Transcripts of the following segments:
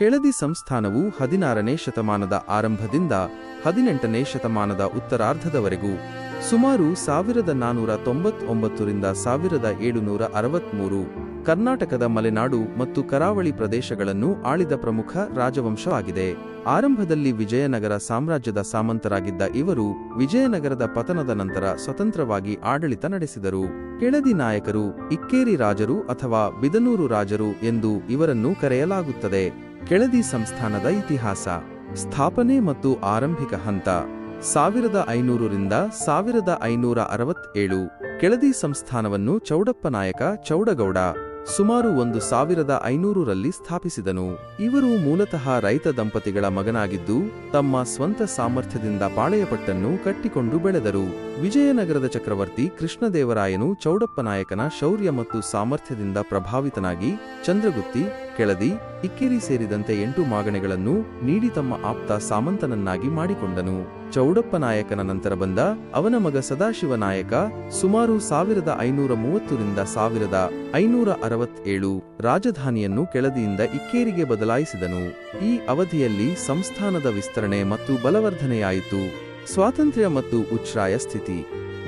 ಕೆಳದಿ ಸಂಸ್ಥಾನವು ಹದಿನಾರನೇ ಶತಮಾನದ ಆರಂಭದಿಂದ ಹದಿನೆಂಟನೇ ಶತಮಾನದ ಉತ್ತರಾರ್ಧದವರೆಗೂ ಸುಮಾರು ಸಾವಿರದ ನಾನೂರ ತೊಂಬತ್ತೊಂಬತ್ತರಿಂದ ಸಾವಿರದ ಏಳುನೂರ ಅರವತ್ಮೂರು ಕರ್ನಾಟಕದ ಮಲೆನಾಡು ಮತ್ತು ಕರಾವಳಿ ಪ್ರದೇಶಗಳನ್ನು ಆಳಿದ ಪ್ರಮುಖ ರಾಜವಂಶವಾಗಿದೆ. ಆರಂಭದಲ್ಲಿ ವಿಜಯನಗರ ಸಾಮ್ರಾಜ್ಯದ ಸಾಮಂತರಾಗಿದ್ದ ಇವರು ವಿಜಯನಗರದ ಪತನದ ನಂತರ ಸ್ವತಂತ್ರವಾಗಿ ಆಡಳಿತ ನಡೆಸಿದರು. ಕೆಳದಿ ನಾಯಕರು ಇಕ್ಕೇರಿ ರಾಜರು ಅಥವಾ ಬಿದನೂರು ರಾಜರು ಎಂದು ಇವರನ್ನು ಕರೆಯಲಾಗುತ್ತದೆ. ಕೆಳದಿ ಸಂಸ್ಥಾನದ ಇತಿಹಾಸ, ಸ್ಥಾಪನೆ ಮತ್ತು ಆರಂಭಿಕ ಹಂತ, ಸಾವಿರದ ಐನೂರರಿಂದ ಸಾವಿರದ ಐನೂರ ಅರವತ್ತೇಳು. ಕೆಳದಿ ಸಂಸ್ಥಾನವನ್ನು ಚೌಡಪ್ಪನಾಯಕ ಚೌಡಗೌಡ ಸುಮಾರು ಒಂದು ಸಾವಿರದ ಐನೂರರಲ್ಲಿ ಸ್ಥಾಪಿಸಿದನು. ಇವರು ಮೂಲತಃ ರೈತ ದಂಪತಿಗಳ ಮಗನಾಗಿದ್ದು, ತಮ್ಮ ಸ್ವಂತ ಸಾಮರ್ಥ್ಯದಿಂದ ಪಾಳೆಯಪಟ್ಟನ್ನು ಕಟ್ಟಿಕೊಂಡು ಬೆಳೆದರು. ವಿಜಯನಗರದ ಚಕ್ರವರ್ತಿ ಕೃಷ್ಣದೇವರಾಯನು ಚೌಡಪ್ಪನಾಯಕನ ಶೌರ್ಯ ಮತ್ತು ಸಾಮರ್ಥ್ಯದಿಂದ ಪ್ರಭಾವಿತನಾಗಿ ಚಂದ್ರಗುತ್ತಿ, ಕೆಳದಿ, ಇಕ್ಕೇರಿ ಸೇರಿದಂತೆ ಎಂಟು ಮಾಗಣೆಗಳನ್ನು ನೀಡಿ ತಮ್ಮ ಆಪ್ತ ಸಾಮಂತನನ್ನಾಗಿ ಮಾಡಿಕೊಂಡನು. ಚೌಡಪ್ಪ ನಾಯಕನ ನಂತರ ಬಂದ ಅವನ ಮಗ ಸದಾಶಿವ ನಾಯಕ ಸುಮಾರು ಸಾವಿರದ ಐನೂರ ಮೂವತ್ತರಿಂದ ಸಾವಿರದ ಐನೂರ ಅರವತ್ತೇಳು ರಾಜಧಾನಿಯನ್ನು ಕೆಳದಿಯಿಂದ ಇಕ್ಕೇರಿಗೆ ಬದಲಾಯಿಸಿದನು. ಈ ಅವಧಿಯಲ್ಲಿ ಸಂಸ್ಥಾನದ ವಿಸ್ತರಣೆ ಮತ್ತು ಬಲವರ್ಧನೆಯಾಯಿತು. ಸ್ವಾತಂತ್ರ್ಯ ಮತ್ತು ಉಚ್ಛ್ರಾಯ ಸ್ಥಿತಿ.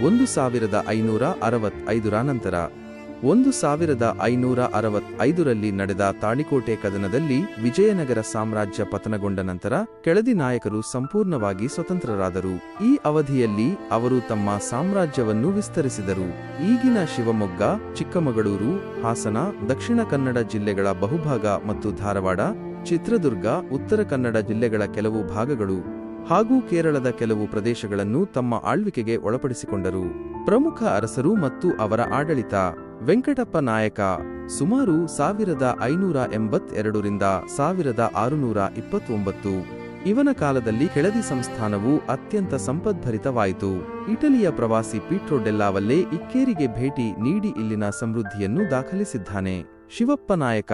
ಒಂದು ಸಾವಿರದ ಐನೂರ ಅರವತ್ತೈದರ ನಂತರ ಒಂದು ಸಾವಿರದ ಐನೂರ ಅರವತ್ತೈದರಲ್ಲಿ ನಡೆದ ತಾಳಿಕೋಟೆ ಕದನದಲ್ಲಿ ವಿಜಯನಗರ ಸಾಮ್ರಾಜ್ಯ ಪತನಗೊಂಡ ನಂತರ ಕೆಳದಿ ನಾಯಕರು ಸಂಪೂರ್ಣವಾಗಿ ಸ್ವತಂತ್ರರಾದರು. ಈ ಅವಧಿಯಲ್ಲಿ ಅವರು ತಮ್ಮ ಸಾಮ್ರಾಜ್ಯವನ್ನು ವಿಸ್ತರಿಸಿದರು. ಈಗಿನ ಶಿವಮೊಗ್ಗ, ಚಿಕ್ಕಮಗಳೂರು, ಹಾಸನ, ದಕ್ಷಿಣ ಕನ್ನಡ ಜಿಲ್ಲೆಗಳ ಬಹುಭಾಗ ಮತ್ತು ಧಾರವಾಡ, ಚಿತ್ರದುರ್ಗ, ಉತ್ತರ ಕನ್ನಡ ಜಿಲ್ಲೆಗಳ ಕೆಲವು ಭಾಗಗಳು ಹಾಗೂ ಕೇರಳದ ಕೆಲವು ಪ್ರದೇಶಗಳನ್ನು ತಮ್ಮ ಆಳ್ವಿಕೆಗೆ ಒಳಪಡಿಸಿಕೊಂಡರು. ಪ್ರಮುಖ ಅರಸರು ಮತ್ತು ಅವರ ಆಡಳಿತ ವೆಂಕಟಪ್ಪ ನಾಯಕ ಸುಮಾರು ಸಾವಿರದ ಐನೂರ ಎಂಬತ್ತೆರಡರಿಂದ ಸಾವಿರದ ಆರುನೂರ ಇಪ್ಪತ್ತೊಂಬತ್ತು. ಇವನ ಕಾಲದಲ್ಲಿ ಕೆಳದಿ ಸಂಸ್ಥಾನವು ಅತ್ಯಂತ ಸಂಪದ್ಭರಿತವಾಯಿತು. ಇಟಲಿಯ ಪ್ರವಾಸಿ ಪೀಟ್ರೋ ಡೆಲ್ಲಾವಲ್ಲೇ ಇಕ್ಕೇರಿಗೆ ಭೇಟಿ ನೀಡಿ ಇಲ್ಲಿನ ಸಮೃದ್ಧಿಯನ್ನು ದಾಖಲಿಸಿದ್ದಾನೆ. ಶಿವಪ್ಪ ನಾಯಕ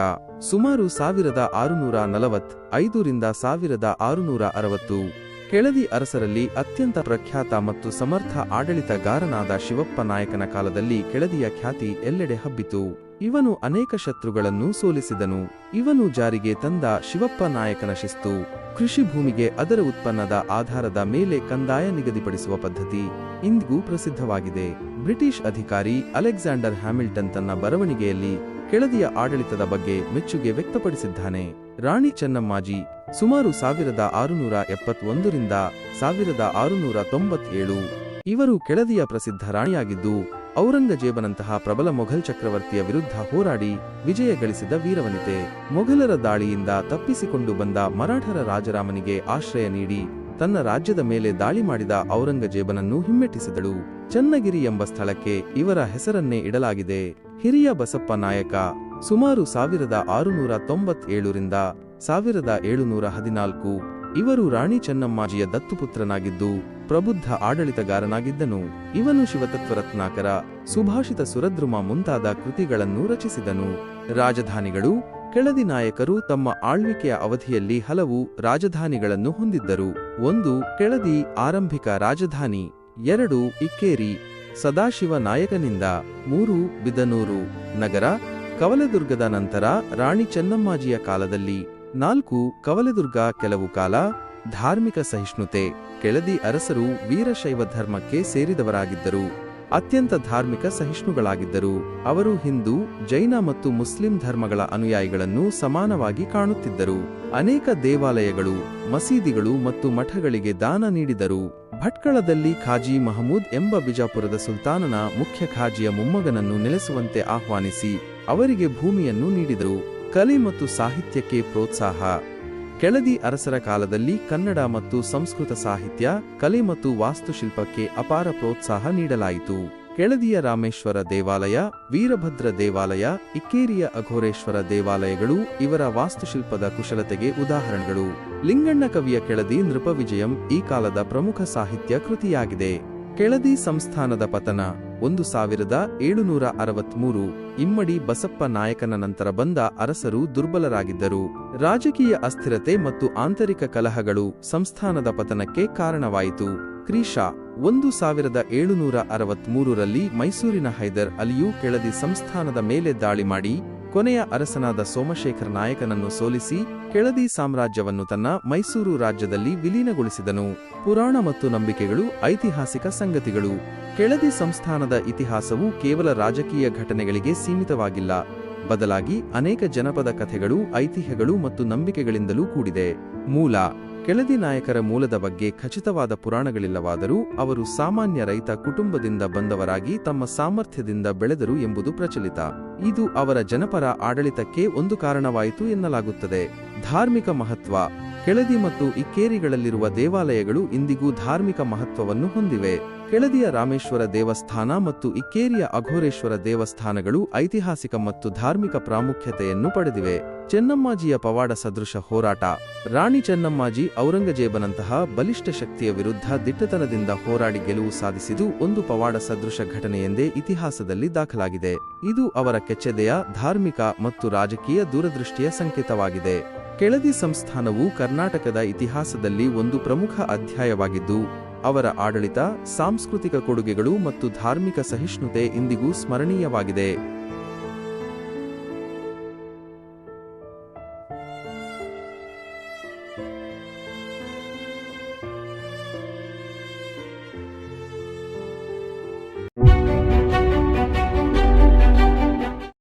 ಸುಮಾರು ಸಾವಿರದ ಆರುನೂರ ನಲವತ್ ಐದರಿಂದ ಸಾವಿರದ ಆರುನೂರ ಅರವತ್ತು. ಕೆಳದಿ ಅರಸರಲ್ಲಿ ಅತ್ಯಂತ ಪ್ರಖ್ಯಾತ ಮತ್ತು ಸಮರ್ಥ ಆಡಳಿತಗಾರನಾದ ಶಿವಪ್ಪ ನಾಯಕನ ಕಾಲದಲ್ಲಿ ಕೆಳದಿಯ ಖ್ಯಾತಿ ಎಲ್ಲೆಡೆ ಹಬ್ಬಿತು. ಇವನು ಅನೇಕ ಶತ್ರುಗಳನ್ನು ಸೋಲಿಸಿದನು. ಇವನು ಜಾರಿಗೆ ತಂದ ಶಿವಪ್ಪ ನಾಯಕನ ಶಿಸ್ತು. ಕೃಷಿ ಭೂಮಿಗೆ ಅದರ ಉತ್ಪನ್ನದ ಆಧಾರದ ಮೇಲೆ ಕಂದಾಯ ನಿಗದಿಪಡಿಸುವ ಪದ್ಧತಿ ಇಂದಿಗೂ ಪ್ರಸಿದ್ಧವಾಗಿದೆ. ಬ್ರಿಟಿಷ್ ಅಧಿಕಾರಿ ಅಲೆಕ್ಸಾಂಡರ್ ಹ್ಯಾಮಿಲ್ಟನ್ ತನ್ನ ಬರವಣಿಗೆಯಲ್ಲಿ ಕೆಳದಿಯ ಆಡಳಿತದ ಬಗ್ಗೆ ಮೆಚ್ಚುಗೆ ವ್ಯಕ್ತಪಡಿಸಿದ್ದಾನೆ. ರಾಣಿ ಚೆನ್ನಮ್ಮಾಜಿ ಸುಮಾರು ಸಾವಿರದ ಆರುನೂರ ಎಪ್ಪತ್ತೊಂದರಿಂದ ಸಾವಿರದ ಆರುನೂರ ತೊಂಬತ್ತೇಳು. ಇವರು ಕೆಳದಿಯ ಪ್ರಸಿದ್ಧ ರಾಣಿಯಾಗಿದ್ದು, ಔರಂಗಜೇಬನಂತಹ ಪ್ರಬಲ ಮೊಘಲ್ ಚಕ್ರವರ್ತಿಯ ವಿರುದ್ಧ ಹೋರಾಡಿ ವಿಜಯ ಗಳಿಸಿದ ವೀರವನಿತೆ. ಮೊಘಲರ ದಾಳಿಯಿಂದ ತಪ್ಪಿಸಿಕೊಂಡು ಬಂದ ಮರಾಠರ ರಾಜರಾಮನಿಗೆ ಆಶ್ರಯ ನೀಡಿ ತನ್ನ ರಾಜ್ಯದ ಮೇಲೆ ದಾಳಿ ಮಾಡಿದ ಔರಂಗಜೇಬನನ್ನು ಹಿಮ್ಮೆಟ್ಟಿಸಿದಳು. ಚನ್ನಗಿರಿ ಎಂಬ ಸ್ಥಳಕ್ಕೆ ಇವರ ಹೆಸರನ್ನೇ ಇಡಲಾಗಿದೆ. ಹಿರಿಯ ಬಸಪ್ಪ ನಾಯಕ ಸುಮಾರು ಸಾವಿರದ ಆರುನೂರ ತೊಂಬತ್ತೇಳರಿಂದ ಸಾವಿರದ ಏಳುನೂರ ಹದಿನಾಲ್ಕು, ಇವರು ರಾಣಿ ಚೆನ್ನಮ್ಮಾಜಿಯ ದತ್ತುಪುತ್ರನಾಗಿದ್ದು ಪ್ರಬುದ್ಧ ಆಡಳಿತಗಾರನಾಗಿದ್ದನು. ಇವನು ಶಿವತತ್ವರತ್ನಾಕರ, ಸುಭಾಷಿತ ಸುರದ್ರುಮ ಮುಂತಾದ ಕೃತಿಗಳನ್ನು ರಚಿಸಿದನು. ರಾಜಧಾನಿಗಳು, ಕೆಳದಿ ನಾಯಕರು ತಮ್ಮ ಆಳ್ವಿಕೆಯ ಅವಧಿಯಲ್ಲಿ ಹಲವು ರಾಜಧಾನಿಗಳನ್ನು ಹೊಂದಿದ್ದರು. ಒಂದು ಕೆಳದಿ ಆರಂಭಿಕ ರಾಜಧಾನಿ, ಎರಡು ಇಕ್ಕೇರಿ. ಸದಾಶಿವ ನಾಯಕನಿಂದ ಮೂರು ಬಿದನೂರು ನಗರ, ಕವಲದುರ್ಗದ ನಂತರ ರಾಣಿ ಚೆನ್ನಮ್ಮಾಜಿಯ ಕಾಲದಲ್ಲಿ ನಾಲ್ಕು ಕವಲದುರ್ಗ ಕೆಲವು ಕಾಲ ಧಾರ್ಮಿಕ ಸಹಿಷ್ಣುತೆ, ಕೆಳದಿ ಅರಸರು ವೀರಶೈವ ಧರ್ಮಕ್ಕೆ ಸೇರಿದವರಾಗಿದ್ದರು. ಅತ್ಯಂತ ಧಾರ್ಮಿಕ ಸಹಿಷ್ಣುಗಳಾಗಿದ್ದರು ಅವರು ಹಿಂದೂ, ಜೈನ ಮತ್ತು ಮುಸ್ಲಿಂ ಧರ್ಮಗಳ ಅನುಯಾಯಿಗಳನ್ನು ಸಮಾನವಾಗಿ ಕಾಣುತ್ತಿದ್ದರು. ಅನೇಕ ದೇವಾಲಯಗಳು, ಮಸೀದಿಗಳು ಮತ್ತು ಮಠಗಳಿಗೆ ದಾನ ನೀಡಿದರು. ಭಟ್ಕಳದಲ್ಲಿ ಖಾಜಿ ಮಹಮೂದ್ ಎಂಬ ಬಿಜಾಪುರದ ಸುಲ್ತಾನನ ಮುಖ್ಯ ಖಾಜಿಯ ಮೊಮ್ಮಗನನ್ನು ನೆಲೆಸುವಂತೆ ಆಹ್ವಾನಿಸಿ ಅವರಿಗೆ ಭೂಮಿಯನ್ನು ನೀಡಿದರು. ಕಲೆ ಮತ್ತು ಸಾಹಿತ್ಯಕ್ಕೆ ಪ್ರೋತ್ಸಾಹ. ಕೆಳದಿ ಅರಸರ ಕಾಲದಲ್ಲಿ ಕನ್ನಡ ಮತ್ತು ಸಂಸ್ಕೃತ ಸಾಹಿತ್ಯ, ಕಲೆ ಮತ್ತು ವಾಸ್ತುಶಿಲ್ಪಕ್ಕೆ ಅಪಾರ ಪ್ರೋತ್ಸಾಹ ನೀಡಲಾಯಿತು. ಕೆಳದಿಯ ರಾಮೇಶ್ವರ ದೇವಾಲಯ, ವೀರಭದ್ರ ದೇವಾಲಯ, ಇಕ್ಕೇರಿಯ ಅಘೋರೇಶ್ವರ ದೇವಾಲಯಗಳು ಇವರ ವಾಸ್ತುಶಿಲ್ಪದ ಕುಶಲತೆಗೆ ಉದಾಹರಣೆಗಳು. ಲಿಂಗಣ್ಣ ಕವಿಯ ಕೆಳದಿ ನೃಪವಿಜಯಂ ಈ ಕಾಲದ ಪ್ರಮುಖ ಸಾಹಿತ್ಯ ಕೃತಿಯಾಗಿದೆ. ಕೆಳದಿ ಸಂಸ್ಥಾನದ ಪತನ ಒಂದು ಸಾವಿರದ ಏಳುನೂರ ಅರವತ್ಮೂರು ಇಮ್ಮಡಿ ಬಸಪ್ಪ ನಾಯಕನ ನಂತರ ಬಂದ ಅರಸರು ದುರ್ಬಲರಾಗಿದ್ದರು. ರಾಜಕೀಯ ಅಸ್ಥಿರತೆ ಮತ್ತು ಆಂತರಿಕ ಕಲಹಗಳು ಸಂಸ್ಥಾನದ ಪತನಕ್ಕೆ ಕಾರಣವಾಯಿತು. ಕ್ರೀಶಾ ಒಂದು ಸಾವಿರದ ಏಳುನೂರ ಅರವತ್ಮೂರರಲ್ಲಿ ಮೈಸೂರಿನ ಹೈದರ್ ಅಲಿಯು ಕೆಳದಿ ಸಂಸ್ಥಾನದ ಮೇಲೆ ದಾಳಿ ಮಾಡಿ ಕೊನೆಯ ಅರಸನಾದ ಸೋಮಶೇಖರ ನಾಯಕನನ್ನು ಸೋಲಿಸಿ ಕೆಳದಿ ಸಾಮ್ರಾಜ್ಯವನ್ನು ತನ್ನ ಮೈಸೂರು ರಾಜ್ಯದಲ್ಲಿ ವಿಲೀನಗೊಳಿಸಿದನು. ಪುರಾಣ ಮತ್ತು ನಂಬಿಕೆಗಳು ಐತಿಹಾಸಿಕ ಸಂಗತಿಗಳು. ಕೆಳದಿ ಸಂಸ್ಥಾನದ ಇತಿಹಾಸವು ಕೇವಲ ರಾಜಕೀಯ ಘಟನೆಗಳಿಗೆ ಸೀಮಿತವಾಗಿಲ್ಲ. ಬದಲಾಗಿ ಅನೇಕ ಜನಪದ ಕಥೆಗಳು, ಐತಿಹ್ಯಗಳು ಮತ್ತು ನಂಬಿಕೆಗಳಿಂದಲೂ ಕೂಡಿದೆ. ಮೂಲ ಕೆಳದಿ ನಾಯಕರ ಮೂಲದ ಬಗ್ಗೆ ಖಚಿತವಾದ ಪುರಾಣಗಳಿಲ್ಲವಾದರೂ ಅವರು ಸಾಮಾನ್ಯ ರೈತ ಕುಟುಂಬದಿಂದ ಬಂದವರಾಗಿ ತಮ್ಮ ಸಾಮರ್ಥ್ಯದಿಂದ ಬೆಳೆದರು ಎಂಬುದು ಪ್ರಚಲಿತ. ಇದು ಅವರ ಜನಪರ ಆಡಳಿತಕ್ಕೆ ಒಂದು ಕಾರಣವಾಯಿತು ಎನ್ನಲಾಗುತ್ತದೆ. ಧಾರ್ಮಿಕ ಮಹತ್ವ, ಕೆಳದಿ ಮತ್ತು ಇಕ್ಕೇರಿಗಳಲ್ಲಿರುವ ದೇವಾಲಯಗಳು ಇಂದಿಗೂ ಧಾರ್ಮಿಕ ಮಹತ್ವವನ್ನು ಹೊಂದಿವೆ. ಕೆಳದಿಯ ರಾಮೇಶ್ವರ ದೇವಸ್ಥಾನ ಮತ್ತು ಇಕ್ಕೇರಿಯ ಅಘೋರೇಶ್ವರ ದೇವಸ್ಥಾನಗಳು ಐತಿಹಾಸಿಕ ಮತ್ತು ಧಾರ್ಮಿಕ ಪ್ರಾಮುಖ್ಯತೆಯನ್ನು ಪಡೆದಿವೆ. ಚೆನ್ನಮ್ಮಾಜಿಯ ಪವಾಡ ಸದೃಶ ಹೋರಾಟ. ರಾಣಿ ಚೆನ್ನಮ್ಮಾಜಿ ಔರಂಗಜೇಬನಂತಹ ಬಲಿಷ್ಠ ಶಕ್ತಿಯ ವಿರುದ್ಧ ದಿಟ್ಟತನದಿಂದ ಹೋರಾಡಿ ಗೆಲುವು ಸಾಧಿಸಿದು ಒಂದು ಪವಾಡ ಸದೃಶ ಘಟನೆಯೆಂದೇ ಇತಿಹಾಸದಲ್ಲಿ ದಾಖಲಾಗಿದೆ. ಇದು ಅವರ ಕೆಚ್ಚೆದೆಯ ಧಾರ್ಮಿಕ ಮತ್ತು ರಾಜಕೀಯ ದೂರದೃಷ್ಟಿಯ ಸಂಕೇತವಾಗಿದೆ. ಕೆಳದಿ ಸಂಸ್ಥಾನವು ಕರ್ನಾಟಕದ ಇತಿಹಾಸದಲ್ಲಿ ಒಂದು ಪ್ರಮುಖ ಅಧ್ಯಾಯವಾಗಿದ್ದು ಅವರ ಆಡಳಿತ ಸಾಂಸ್ಕೃತಿಕ ಕೊಡುಗೆಗಳು ಮತ್ತು ಧಾರ್ಮಿಕ ಸಹಿಷ್ಣುತೆ ಇಂದಿಗೂ ಸ್ಮರಣೀಯವಾಗಿದೆ.